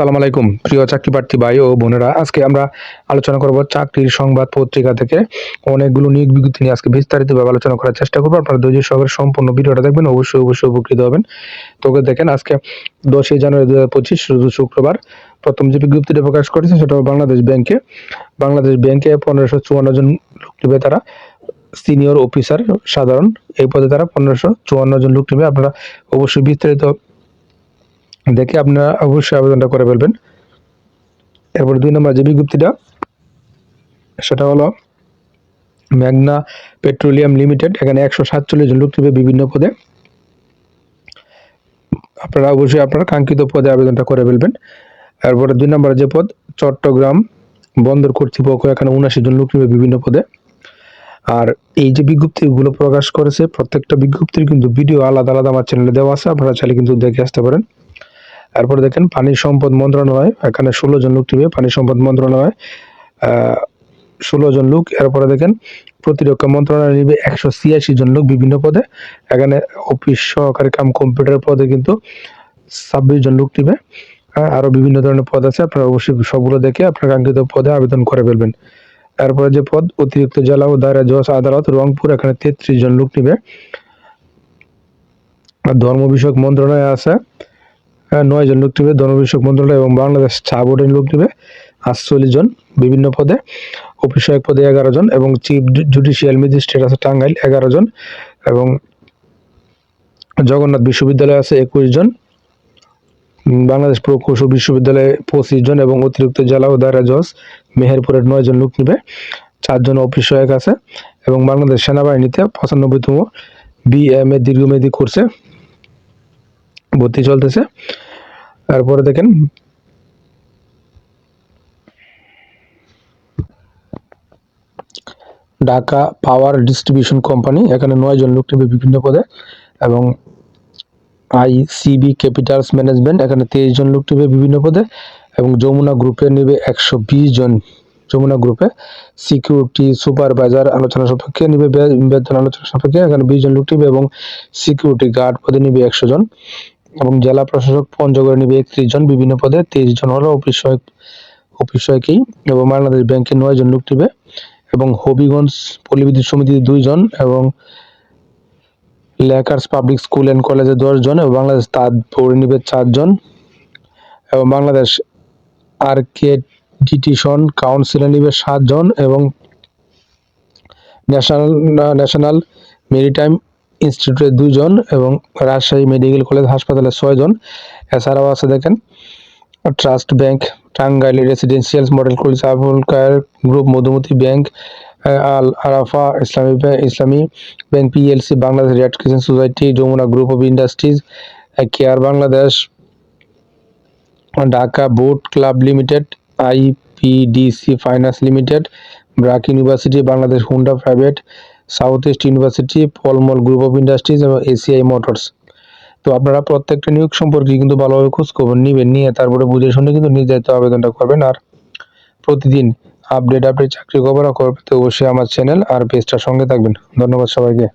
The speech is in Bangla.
আসসালামু আলাইকুম। প্রিয় চাকরি প্রার্থী ভাই ও বোনেরা, আজকে আমরা আলোচনা করব চাকরির সংবাদ পত্রিকা থেকে। অনেকগুলো নিয়োগ বিজ্ঞপ্তি নিয়ে আজকে বিস্তারিতভাবে আলোচনা করার চেষ্টা করব। আপনারা ধৈর্য সহকারে সম্পূর্ণ ভিডিওটা দেখবেন, অবশ্যই অবশ্যই উপকৃত হবেন। তোকে দেখেন, আজকে দশই জানুয়ারি দু হাজার পঁচিশ শুক্রবার। প্রথম যে বিজ্ঞপ্তিটা প্রকাশ করেছে সেটা বাংলাদেশ ব্যাংকে। বাংলাদেশ ব্যাংকে পনেরোশো চুয়ান্ন জন লোক নেবে তারা সিনিয়র অফিসার, সাধারণ। এই পদে তারা পনেরোশো চুয়ান্ন জন লোক নেবে আপনারা অবশ্যই বিস্তারিত দেখে আপনারা অবশ্যই আবেদনটা করে ফেলবেন। এরপর দুই নম্বর যে বিজ্ঞপ্তিটা, সেটা হলো ম্যাগনা পেট্রোলিয়াম লিমিটেড, এখানে একশো সাতচল্লিশ জন লোক বিভিন্ন পদে। আপনারা অবশ্যই আপনার কাঙ্ক্ষিত পদে আবেদনটা করে ফেলবেন। এরপরে দুই নম্বর যে পদ, চট্টগ্রাম বন্দর কর্তৃপক্ষ, এখানে উনাশি জন লোক বিভিন্ন পদে। আর এই যে বিজ্ঞপ্তিগুলো প্রকাশ করেছে, প্রত্যেকটা বিজ্ঞপ্তির কিন্তু ভিডিও আলাদা আলাদা আমার চ্যানেলে দেওয়া আছে, আপনারা চাইলে কিন্তু দেখে আসতে পারেন। এরপরে দেখেন পানি সম্পদ মন্ত্রণালয় এখানে ষোলো জন লোক নিবে পানি সম্পদ মন্ত্রণালয় ষোলো জন লোক। এরপরে দেখেন প্রতিরক্ষা মন্ত্রণালয় নিবে একশো ছিয়াশি জন লোক বিভিন্ন পদে। এখানে অফিস সহকারী কাম কম্পিউটার পদে কিন্তু ছাব্বিশ জন লোক নিবে। আরও বিভিন্ন ধরনের পদ আছে আপনারা অবশ্যই সবগুলো দেখে আপনার কাঙ্ক্ষিত পদে আবেদন করে ফেলবেন। এরপরে যে পদ অতিরিক্ত জেলা ও দায়রা জজ আদালত রংপুর এখানে তেত্রিশ জন লোক নিবে। ধর্ম বিষয়ক মন্ত্রণালয় আছে। হ্যাঁ, নয় জন লোক নেবে ধর্ম বিষয়ক মন্ত্রণালয় এবং বাংলাদেশ চা বোর্ডের লোক নেবে আটচল্লিশ জন, বিভিন্ন পদে। অফিসয়ক পদে এগারো জন এবং চিফ জুডিশিয়াল ম্যাজিস্ট্রেট আছে টাঙ্গাইল, এগারো জন এবং জগন্নাথ বিশ্ববিদ্যালয় আছে একুশ জন। বাংলাদেশ প্রকৌশল বিশ্ববিদ্যালয়ে পঁচিশ জন এবং অতিরিক্ত জেলা ও দায়রা জজ মেহেরপুরের নয় জন লোক নেবে চারজন অফিস সহায়ক আছে এবং বাংলাদেশ সেনাবাহিনীতে পঁচানব্বইতম বি এম এ দীর্ঘমেয়াদী কোর্সে ভর্তি চলতেছে। তারপরে দেখেন। ঢাকা পাওয়ার ডিস্ট্রিবিউশন কোম্পানি, এখানে নয় জন লোক নেবে বিভিন্ন পদে। এবং আইসিবি ক্যাপিটালস ম্যানেজমেন্ট, এখানে তেইশ জন লোক নেবে বিভিন্ন পদে। এবং যমুনা গ্রুপে নেবে একশো বিশ জন। যমুনা গ্রুপে সিকিউরিটি সুপারভাইজার আলোচনা সাপেক্ষে নিবে বেতন আলোচনা সাপেক্ষে এখানে বিশ জন লোক নিবে এবং সিকিউরিটি গার্ড পদে নিবে একশো জন। এবং জেলা প্রশাসক পঞ্চগড়ে নিবে একত্রিশ জন, বিভিন্ন পদে তেইশ জন হলো অফিস সহায়ক, অফিস এবং বাংলাদেশ ব্যাংকে নয় জন লোক নিবে এবং হবিগঞ্জ পল্লী সমিতির দুইজন এবং লেকার্স পাবলিক স্কুল অ্যান্ড কলেজে দশজন এবং বাংলাদেশ তাঁত পৌরে নিবে চারজন এবং বাংলাদেশ আর্কেডিটিশন কাউন্সিলে নিবে সাতজন এবং ন্যাশনাল ন্যাশনাল মেরিটাইম ইনস্টিটিউটে দুজন এবং রাজশাহী মেডিকেল কলেজ হাসপাতালে ছয়জন। এছাড়াও আছে দেখেন, Trust Bank, Tangail residential model college, Abul Khair Group, Modhumoti Bank Al Arafah Islami Islami Bank PLC Bangladesh Red Crescent Society, Jamuna Group of Industries Care Bangladesh, Dhaka Boat Club Limited IPDC Finance Limited, BRAC University, Bangladesh Honda private South East University ফলমল group of industries এবং এসিআই মোটরস তো আপনারা প্রত্যেকটা নিয়োগ সম্পর্কে কিন্তু ভালোভাবে খোঁজ খবর নিবেন, নিয়ে তারপরে বুঝে শুনে কিন্তু নির্ধারিত আবেদনটা করবেন। আর প্রতিদিন আপডেট আপডেট চাকরি খবর তো অবশ্যই আমার চ্যানেল আর পেজটার সঙ্গে থাকবেন। ধন্যবাদ সবাইকে।